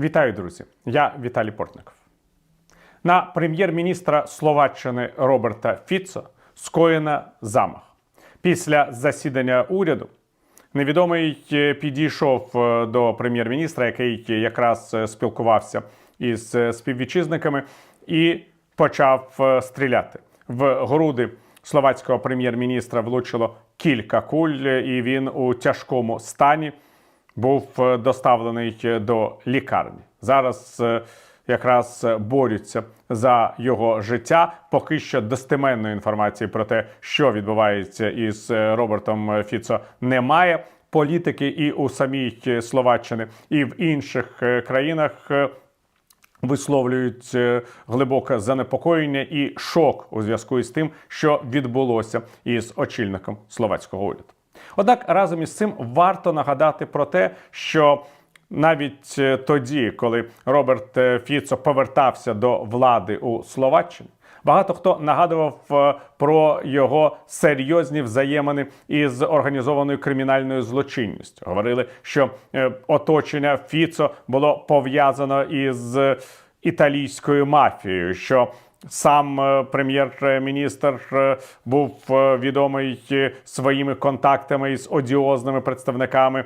Вітаю, друзі! Я Віталій Портников. На прем'єр-міністра Словаччини Роберта Фіцо скоєна замах. Після засідання уряду невідомий е, підійшов е, до прем'єр-міністра, який якраз е, спілкувався із співвітчизниками, і почав стріляти в груди словацького прем'єр-міністра. Влучило кілька куль, і він у тяжкому стані був е, доставлений е, до лікарні. Зараз е, якраз борються за його життя. Поки що достеменної інформації про те, що відбувається із Робертом Фіцо, немає. Політики і у самій Словаччині, і в інших країнах. Висловлюють глибоке занепокоєння і шок у зв'язку із тим, що відбулося із очільником словацького уряду. Однак разом із цим варто нагадати про те, що навіть е, тоді, коли Роберт е, Фіцо повертався до влади у Словаччині, багато хто нагадував е, про його серйозні взаємини із організованою кримінальною злочинністю. Говорили, що оточення Фіцо було пов'язано із італійською мафією. що Сам е, прем'єр-міністр е, був е, відомий своїми контактами із одіозними представниками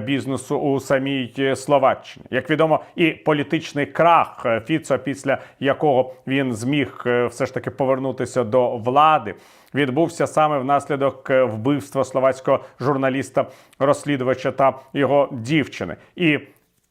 бізнесу у самій Словаччині. Як відомо, і політичний крах Фіцо, після якого він зміг все ж таки повернутися до влади, відбувся саме внаслідок вбивства словацького журналіста, розслідувача та його дівчини. І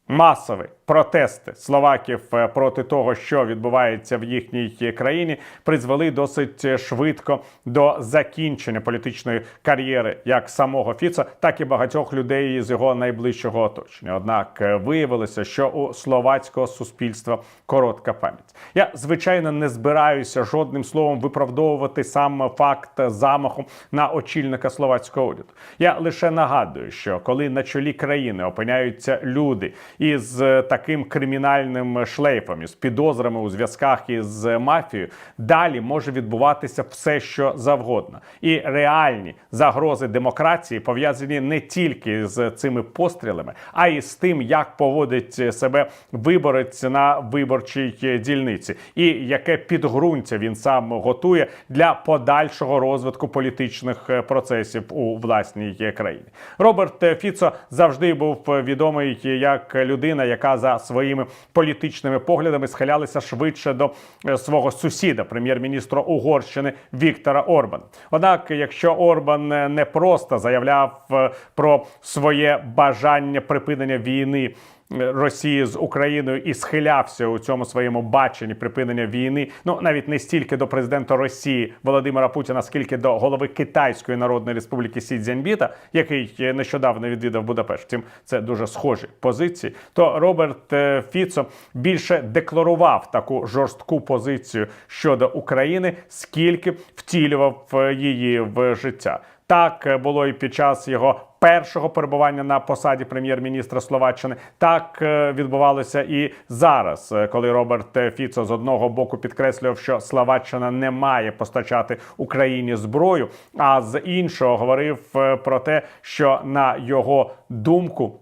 Масові протести словаків е, проти того, що відбувається в їхній країні, призвели досить швидко до закінчення політичної кар'єри як самого Фіца, так і багатьох людей з його найближчого оточення. Однак е, виявилося, що у словацького суспільства коротка пам'ять. Я звичайно не збираюся жодним словом виправдовувати сам факт замаху на очільника словацького уряду. Я лише нагадую, що коли на чолі країни опиняються люди із е, таким кримінальним шлейфом, із підозрами у зв'язках із мафією, далі може відбуватися все, що завгодно. І реальні загрози демократії пов'язані не тільки з цими пострілами, а й з тим, як поводить себе виборець на виборчій дільниці, і яке підґрунтя він сам готує для подальшого розвитку політичних е, процесів у власній країні. Роберт е, Фіцо завжди був відомий як людина, яка за своїми політичними поглядами схилялися швидше до е, свого сусіда, прем'єр-міністра Угорщини Віктора Орбана. Однак, якщо Орбан е, не просто заявляв е, про своє бажання припинення війни. Росії з Україною і схилявся у цьому своєму баченні припинення війни. Ну навіть не стільки до президента Росії Володимира Путіна, скільки до голови Китайської Народної Республіки Сі Цзяньбіта, який е, нещодавно відвідав Будапешт. Втім, це дуже схожі позиції. То Роберт е, Фіцо більше декларував таку жорстку позицію щодо України, скільки втілював е, її в життя. Так було і під час його першого перебування на посаді прем'єр-міністра Словаччини. Так е, відбувалося і зараз, е, коли Роберт Фіцо з одного боку підкреслював, що Словаччина не має постачати Україні зброю, а з іншого говорив е, про те, що на його думку.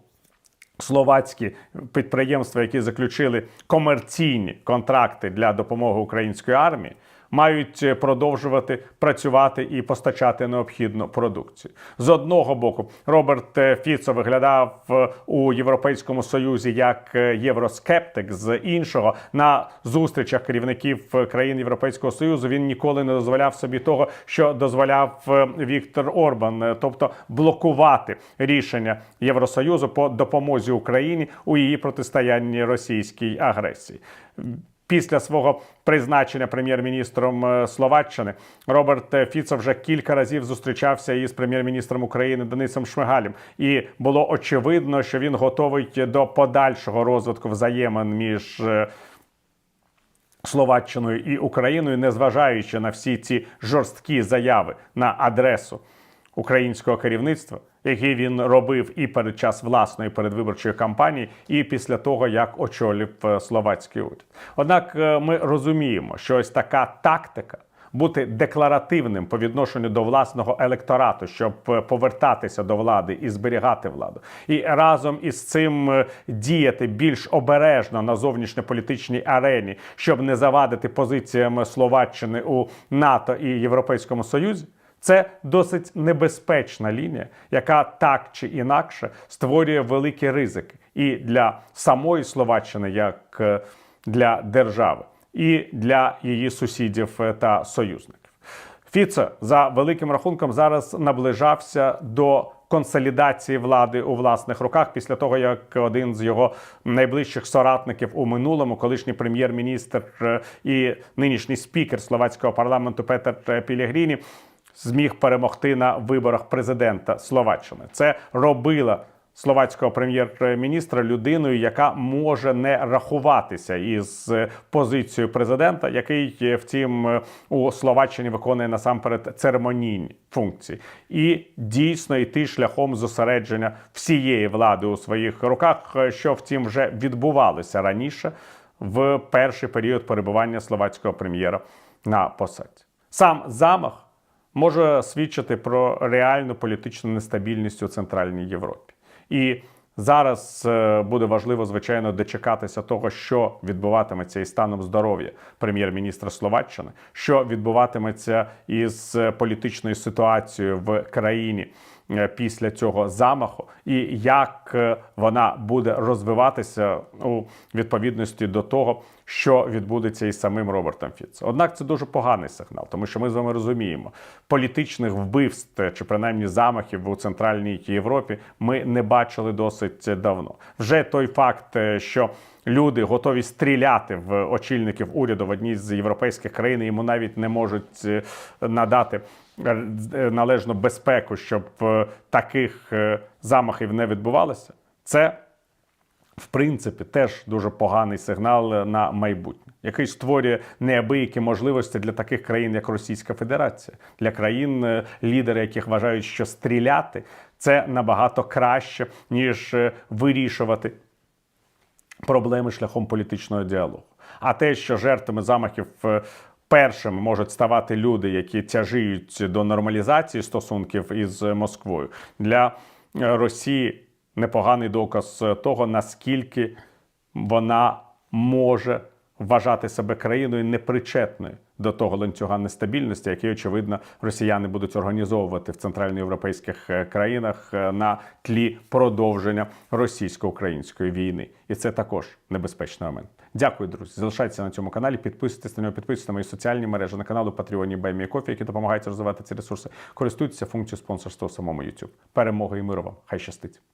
Словацькі підприємства, які заключили комерційні контракти для допомоги української армії, мають е, продовжувати працювати і постачати необхідну продукцію. З одного боку, Роберт е, Фіцо виглядав е, у Європейському Союзі як євроскептик. З іншого на зустрічах керівників країн Європейського Союзу він ніколи не дозволяв собі того, що дозволяв Віктор Орбан, тобто блокувати рішення Євросоюзу по допомозі Україні у її протистоянні російській агресії. Після свого призначення прем'єр-міністром е, Словаччини Роберт Фіцо вже кілька разів зустрічався із прем'єр-міністром України Денисом Шмигалем, і було очевидно, що він готовий до подальшого розвитку взаємин між. е, Словаччиною і Україною, незважаючи на всі ці жорсткі заяви на адресу українського керівництва, які він робив і перед час власної передвиборчої кампанії, і після того, як очолив е, словацький уряд. Однак е, ми розуміємо, що ось така тактика бути декларативним по відношенню до власного електорату, щоб е, повертатися до влади і зберігати владу, і разом із цим діяти більш обережно на зовнішньополітичній арені, щоб не завадити позиціям Словаччини у НАТО і Європейському Союзі. Це досить небезпечна лінія, яка так чи інакше створює великі ризики і для самої Словаччини, як е, для держави, і для її сусідів е, та союзників. Фіце за великим рахунком зараз наближався до консолідації влади у власних руках після того, як один з його найближчих соратників у минулому, колишній прем'єр-міністр е, і нинішній спікер словацького парламенту Петер Пілігріні, зміг перемогти на виборах президента Словаччини. Це робила словацького прем'єр-міністра людиною, яка може не рахуватися із е, позицією президента, який, е, втім, е, у Словаччині виконує насамперед церемонійні функції, і дійсно йти шляхом зосередження всієї влади у своїх руках, що втім вже відбувалося раніше в перший період перебування словацького прем'єра на посаді. Сам замах може свідчити про реальну політичну нестабільність у Центральній Європі. І зараз е, буде важливо, звичайно, дочекатися того, що відбуватиметься із станом здоров'я прем'єр-міністра Словаччини, що відбуватиметься із е, політичною ситуацією в країні після цього замаху, і як е, вона буде розвиватися у відповідності до того, що відбудеться із самим Робертом Фіцо. Однак це дуже поганий сигнал, тому що ми з вами розуміємо, політичних вбивств чи принаймні замахів у центральній Європі ми не бачили досить давно. Вже той факт, е, що люди готові стріляти в очільників уряду в одній з європейських країн, йому навіть не можуть е, надати е, належну безпеку, щоб е, таких е, замахів не відбувалося. Це в принципі, теж дуже поганий сигнал на майбутнє, який створює неабиякі можливості для таких країн, як Російська Федерація, для країн, е, лідери яких вважають, що стріляти це набагато краще, ніж е, вирішувати проблеми шляхом політичного діалогу. А те, що жертвами замахів е, першими можуть ставати люди, які тяжіють до нормалізації стосунків із Москвою, для е, Росії непоганий доказ того, наскільки вона може вважати себе країною непричетною до того ланцюга нестабільності, який, очевидно, росіяни будуть організовувати в центральноєвропейських е, країнах е, на тлі продовження російсько-української війни. І це також небезпечний момент. Дякую, друзі. Залишайтеся на цьому каналі. Підписуйтесь на нього, підписуйтесь на мої соціальні мережі на каналу Patreon Баймі Кофі, які допомагають розвивати ці ресурси. Користуйтеся функцією спонсорства у самому YouTube. Перемоги і миру вам! Хай щастить!